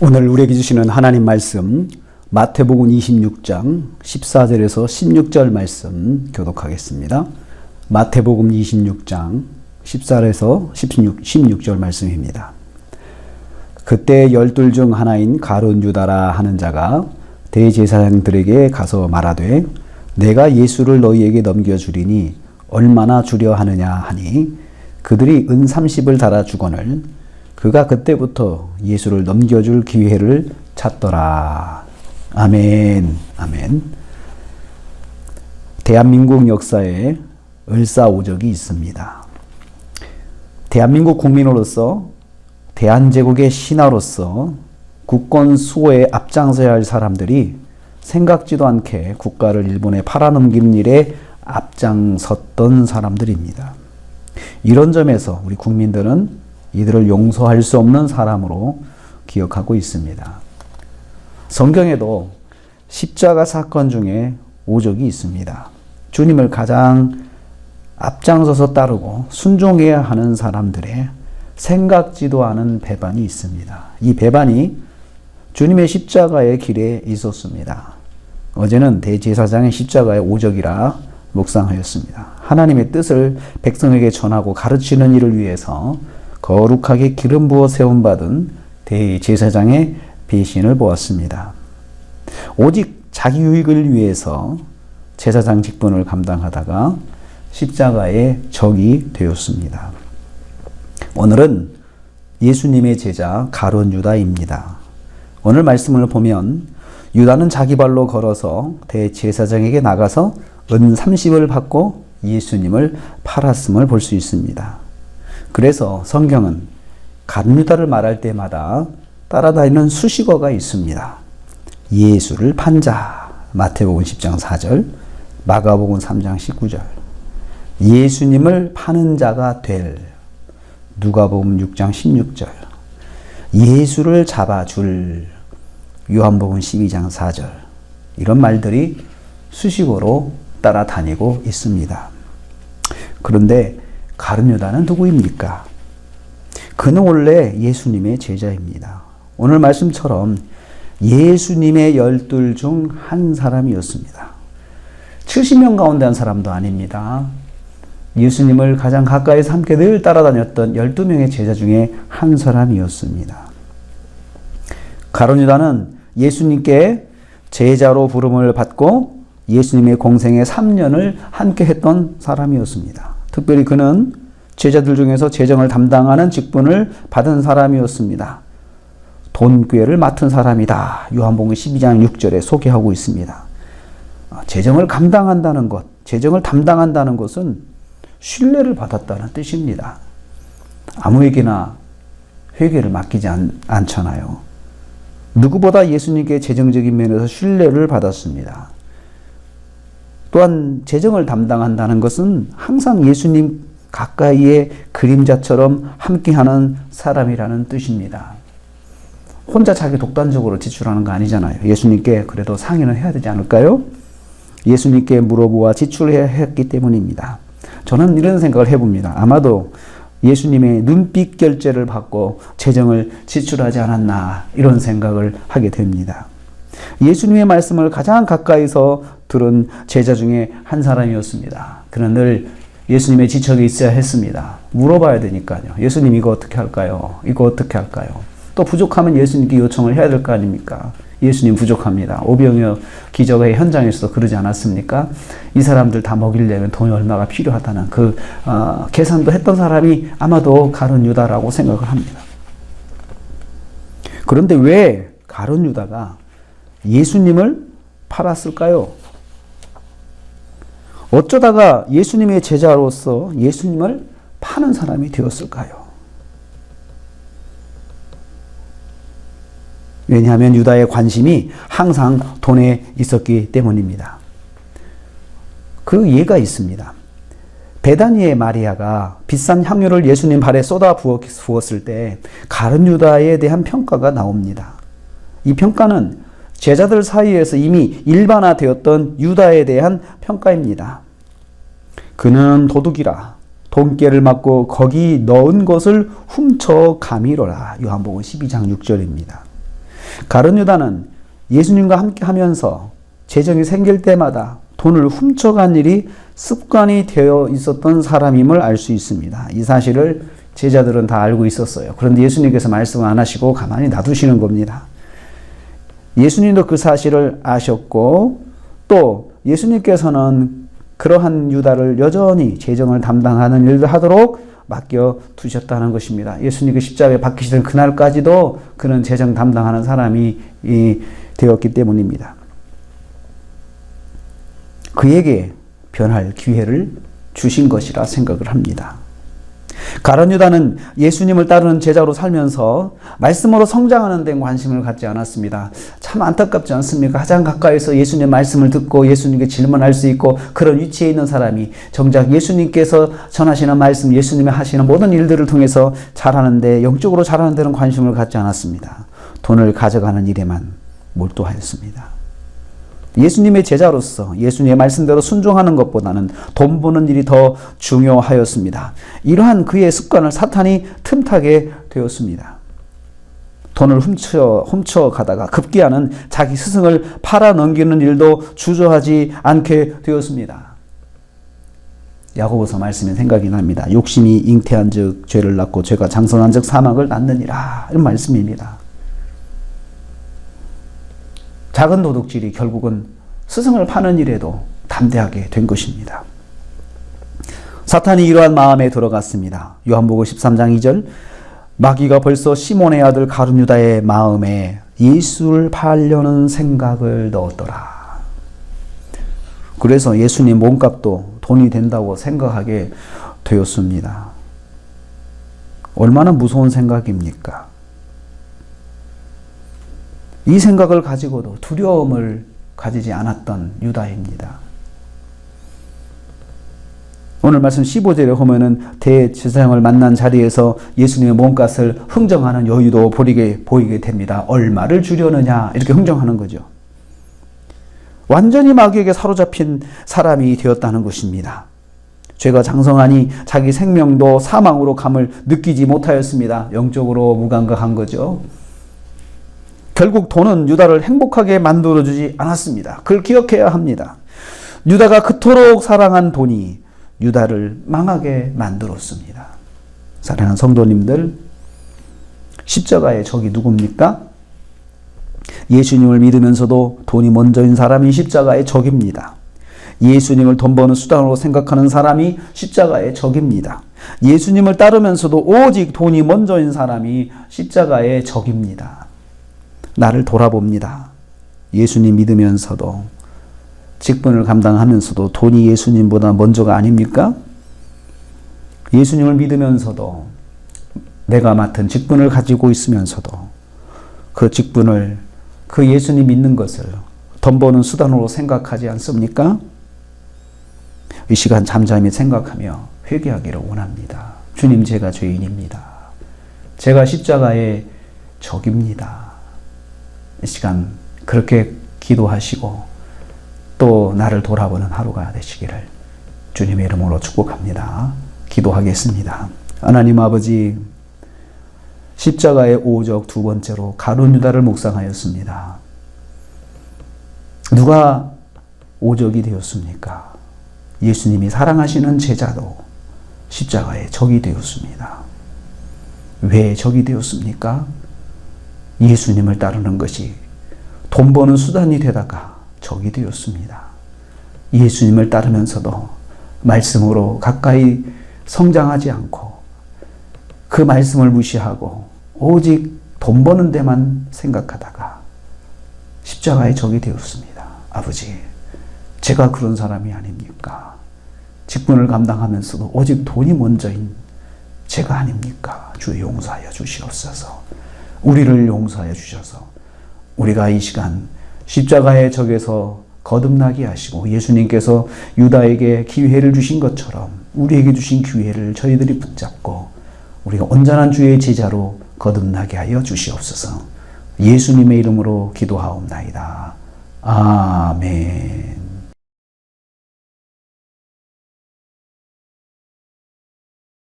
오늘 우리에게 주시는 하나님 말씀 마태복음 26장 14절에서 16절 말씀 교독하겠습니다. 마태복음 26장 14절에서 16, 16절 말씀입니다. 그때 열둘 중 하나인 가론 유다라 하는 자가 대제사장들에게 가서 말하되 내가 예수를 너희에게 넘겨 주리니 얼마나 주려 하느냐 하니 그들이 은 30을 달아 주거늘 그가 그때부터 예수를 넘겨줄 기회를 찾더라. 아멘. 아멘. 대한민국 역사에 을사오적이 있습니다. 대한민국 국민으로서 대한제국의 신하로서 국권 수호에 앞장서야 할 사람들이 생각지도 않게 국가를 일본에 팔아넘기는 일에 앞장섰던 사람들입니다. 이런 점에서 우리 국민들은 이들을 용서할 수 없는 사람으로 기억하고 있습니다. 성경에도 십자가 사건 중에 오적이 있습니다. 주님을 가장 앞장서서 따르고 순종해야 하는 사람들의 생각지도 않은 배반이 있습니다. 이 배반이 주님의 십자가의 길에 있었습니다. 어제는 대제사장의 십자가의 오적이라 묵상하였습니다. 하나님의 뜻을 백성에게 전하고 가르치는 일을 위해서 거룩하게 기름 부어 세움 받은 대제사장의 배신을 보았습니다. 오직 자기 유익을 위해서 제사장 직분을 감당하다가 십자가의 적이 되었습니다. 오늘은 예수님의 제자 가론 유다입니다. 오늘 말씀을 보면 유다는 자기 발로 걸어서 대제사장에게 나가서 은 30을 받고 예수님을 팔았음을 볼 수 있습니다. 그래서 성경은 가룟유다를 말할 때마다 따라다니는 수식어가 있습니다. 예수를 판자 마태복음 10장 4절, 마가복음 3장 19절. 예수님을 파는 자가 될 누가복음 6장 16절. 예수를 잡아줄 요한복음 12장 4절. 이런 말들이 수식어로 따라다니고 있습니다. 그런데 가룟유다는 누구입니까? 그는 원래 예수님의 제자입니다. 오늘 말씀처럼 예수님의 열둘 중 한 사람이었습니다. 70명 가운데 한 사람도 아닙니다. 예수님을 가장 가까이서 함께 늘 따라다녔던 12명의 제자 중에 한 사람이었습니다. 가론유다는 예수님께 제자로 부름을 받고 예수님의 공생의 3년을 함께 했던 사람이었습니다. 특별히 그는 제자들 중에서 재정을 담당하는 직분을 받은 사람이었습니다. 돈꾀를 맡은 사람이다. 요한복음 12장 6절에 소개하고 있습니다. 재정을 감당한다는 것, 재정을 담당한다는 것은 신뢰를 받았다는 뜻입니다. 아무에게나 회계를 맡기지 않, 않잖아요. 누구보다 예수님께 재정적인 면에서 신뢰를 받았습니다. 또한 재정을 담당한다는 것은 항상 예수님 가까이의 그림자처럼 함께하는 사람이라는 뜻입니다. 혼자 자기 독단적으로 지출하는 거 아니잖아요. 예수님께 그래도 상의는 해야 되지 않을까요? 예수님께 물어보아 지출해야 했기 때문입니다. 저는 이런 생각을 해봅니다. 아마도 예수님의 눈빛 결제를 받고 재정을 지출하지 않았나 이런 생각을 하게 됩니다. 예수님의 말씀을 가장 가까이서 들은 제자 중에 한 사람이었습니다. 그는 늘 예수님의 지척이 있어야 했습니다. 물어봐야 되니까요. 예수님 이거 어떻게 할까요? 이거 어떻게 할까요? 또 부족하면 예수님께 요청을 해야 될 거 아닙니까? 예수님 부족합니다. 오병이어 기적의 현장에서도 그러지 않았습니까? 이 사람들 다 먹이려면 돈이 얼마가 필요하다는 그 어, 계산도 했던 사람이 아마도 가론 유다라고 생각을 합니다. 그런데 왜 가론 유다가 예수님을 팔았을까요? 어쩌다가 예수님의 제자로서 예수님을 파는 사람이 되었을까요? 왜냐하면 유다의 관심이 항상 돈에 있었기 때문입니다. 그 예가 있습니다. 베다니의 마리아가 비싼 향유를 예수님 발에 쏟아 부었을 때 가른 유다에 대한 평가가 나옵니다. 이 평가는 제자들 사이에서 이미 일반화되었던 유다에 대한 평가입니다. 그는 도둑이라 돈깨를 맞고 거기 넣은 것을 훔쳐 가미로라. 요한복음 12장 6절입니다. 가룟 유다는 예수님과 함께 하면서 재정이 생길 때마다 돈을 훔쳐간 일이 습관이 되어 있었던 사람임을 알 수 있습니다. 이 사실을 제자들은 다 알고 있었어요. 그런데 예수님께서 말씀 안 하시고 가만히 놔두시는 겁니다. 예수님도 그 사실을 아셨고 또 예수님께서는 그러한 유다를 여전히 재정을 담당하는 일을 하도록 맡겨 두셨다는 것입니다. 예수님이 십자가에 박히시던 그날까지도 그는 재정 담당하는 사람이 되었기 때문입니다. 그에게 변할 기회를 주신 것이라 생각을 합니다. 가론 유다는 예수님을 따르는 제자로 살면서 말씀으로 성장하는 데 관심을 갖지 않았습니다. 참 안타깝지 않습니까? 가장 가까이서 예수님 말씀을 듣고 예수님께 질문할 수 있고 그런 위치에 있는 사람이 정작 예수님께서 전하시는 말씀, 예수님이 하시는 모든 일들을 통해서 잘하는데 영적으로 잘하는 데는 관심을 갖지 않았습니다. 돈을 가져가는 일에만 몰두하였습니다. 예수님의 제자로서 예수님의 말씀대로 순종하는 것보다는 돈 버는 일이 더 중요하였습니다. 이러한 그의 습관을 사탄이 틈타게 되었습니다. 돈을 훔쳐, 훔쳐 가다가 급기야는 자기 스승을 팔아 넘기는 일도 주저하지 않게 되었습니다. 야고보서 말씀이 생각이 납니다. 욕심이 잉태한 즉 죄를 낳고 죄가 장성한 즉 사망을 낳느니라. 이런 말씀입니다. 작은 도둑질이 결국은 스승을 파는 일에도 담대하게 된 것입니다. 사탄이 이러한 마음에 들어갔습니다. 요한복음 13장 2절 마귀가 벌써 시몬의 아들 가룟유다의 마음에 예수를 팔려는 생각을 넣었더라. 그래서 예수님 몸값도 돈이 된다고 생각하게 되었습니다. 얼마나 무서운 생각입니까? 이 생각을 가지고도 두려움을 가지지 않았던 유다입니다. 오늘 말씀 15절에 보면은 대제사장을 만난 자리에서 예수님의 몸값을 흥정하는 여유도 보이게, 보이게 됩니다. 얼마를 주려느냐 이렇게 흥정하는 거죠. 완전히 마귀에게 사로잡힌 사람이 되었다는 것입니다. 죄가 장성하니 자기 생명도 사망으로 감을 느끼지 못하였습니다. 영적으로 무감각한 거죠. 결국 돈은 유다를 행복하게 만들어주지 않았습니다. 그걸 기억해야 합니다. 유다가 그토록 사랑한 돈이 유다를 망하게 만들었습니다. 사랑하는 성도님들, 십자가의 적이 누굽니까? 예수님을 믿으면서도 돈이 먼저인 사람이 십자가의 적입니다. 예수님을 돈 버는 수단으로 생각하는 사람이 십자가의 적입니다. 예수님을 따르면서도 오직 돈이 먼저인 사람이 십자가의 적입니다. 나를 돌아봅니다. 예수님 믿으면서도 직분을 감당하면서도 돈이 예수님보다 먼저가 아닙니까? 예수님을 믿으면서도 내가 맡은 직분을 가지고 있으면서도 그 직분을 그 예수님 믿는 것을 돈 버는 수단으로 생각하지 않습니까? 이 시간 잠잠히 생각하며 회개하기를 원합니다. 주님 제가 죄인입니다. 제가 십자가의 적입니다. 이 시간 그렇게 기도하시고 또 나를 돌아보는 하루가 되시기를 주님의 이름으로 축복합니다. 기도하겠습니다. 하나님 아버지 십자가의 오적 두 번째로 가룟 유다를 묵상하였습니다. 누가 오적이 되었습니까? 예수님이 사랑하시는 제자도 십자가의 적이 되었습니다. 왜 적이 되었습니까? 예수님을 따르는 것이 돈 버는 수단이 되다가 적이 되었습니다. 예수님을 따르면서도 말씀으로 가까이 성장하지 않고 그 말씀을 무시하고 오직 돈 버는 데만 생각하다가 십자가의 적이 되었습니다. 아버지, 제가 그런 사람이 아닙니까? 직분을 감당하면서도 오직 돈이 먼저인 제가 아닙니까? 주 용서하여 주시옵소서. 우리를 용서하여 주셔서 우리가 이 시간 십자가의 적에서 거듭나게 하시고 예수님께서 유다에게 기회를 주신 것처럼 우리에게 주신 기회를 저희들이 붙잡고 우리가 온전한 주의 제자로 거듭나게 하여 주시옵소서. 예수님의 이름으로 기도하옵나이다. 아멘.